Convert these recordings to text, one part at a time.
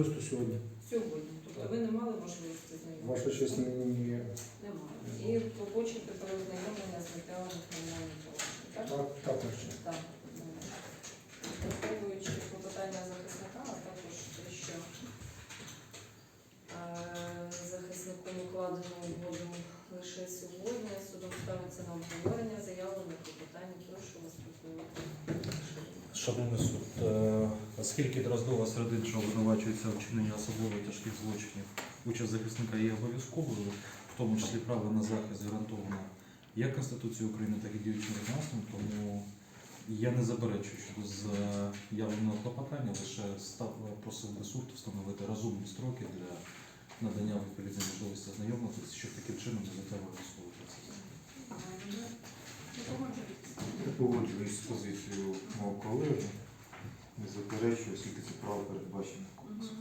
Особисто сьогодні. Сьогодні. Тобто ви не мали можливості знайомитися? Ваша честь ні. Немає. І побочити про ознайомлення з матеріалами кримінального провадження. Так? Так, також. Так. Враховуючи клопотання захисника, а також те, що е, захиснику укладено угоду лише сьогодні, судом ставиться на обговорення заявлених клопотань. Прошу вас. Шановний суд, е, оскільки Дроздова середин, що обвинувачується в вчиненні особливо тяжких злочинів, участь захисника є обов'язковою, в тому числі право на захист гарантовано як Конституцією України, так і діючим законодавством, тому я не заперечую щодо заявленого клопотання, лише став, просив би суд встановити розумні строки для надання відповідної можливості ознайомитися, щоб таким чином не затягувати військовий процес. Я погоджуюсь з позицією мого колеги. Не заперечую, оскільки це право передбачено кодексом.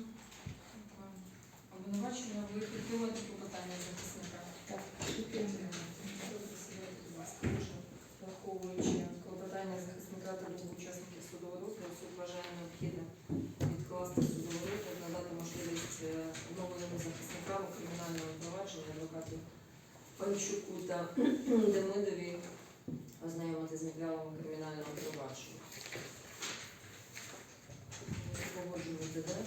Обвинувачення ви підтримуєте клопотання захисника? Так. Враховуючи клопотання захисника та двох учасників судового розгляду, суд вважає необхідним відкласти судовий розгляд, надати можливість е, оновленому захисникам у кримінальному адвокату Панчуку та Демидові матеріалами кримінального провадження. Погоджуєте, так?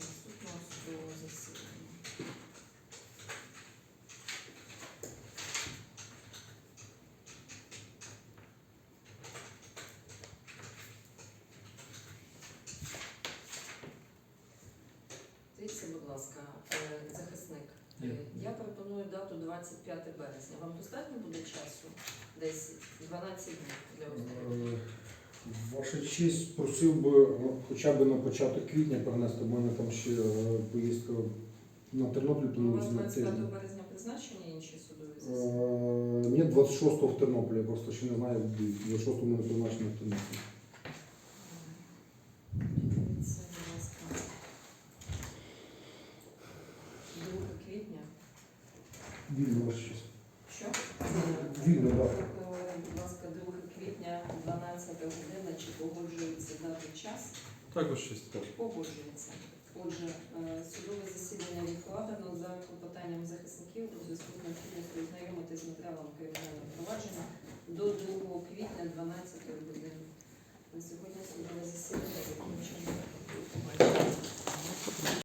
Наступного судового засідання. Дивіться, будь ласка, е, захисник. Е, Ні. Я пропоную дату 25 березня. Вам достатньо буде часу? Десь 12 днів для? Е, Ваша честь просив би е, хоча б на початок квітня перенести, бо в мене там ще е, поїздка на Тернопіль Ну, У вас планується на 25 тиждень. березня призначені інші судові засідання? Е, Ні, 26-го в Тернополі, я просто ще не знаю, 26-го мене призначено в Тернополі. Дивіться, будь ласка. 2 квітня. Вільно, ваша честь. Що? Вільно, так. Е, Будь ласка, 2 квітня, 12 година. Чи погоджується дати час? Також щось так. Погоджується. Отже, е, судове засідання відкладено за клопотанням захисників у зв'язку з необхідністю ознайомитися з матеріалом кримінального провадження до 2 квітня 12 години.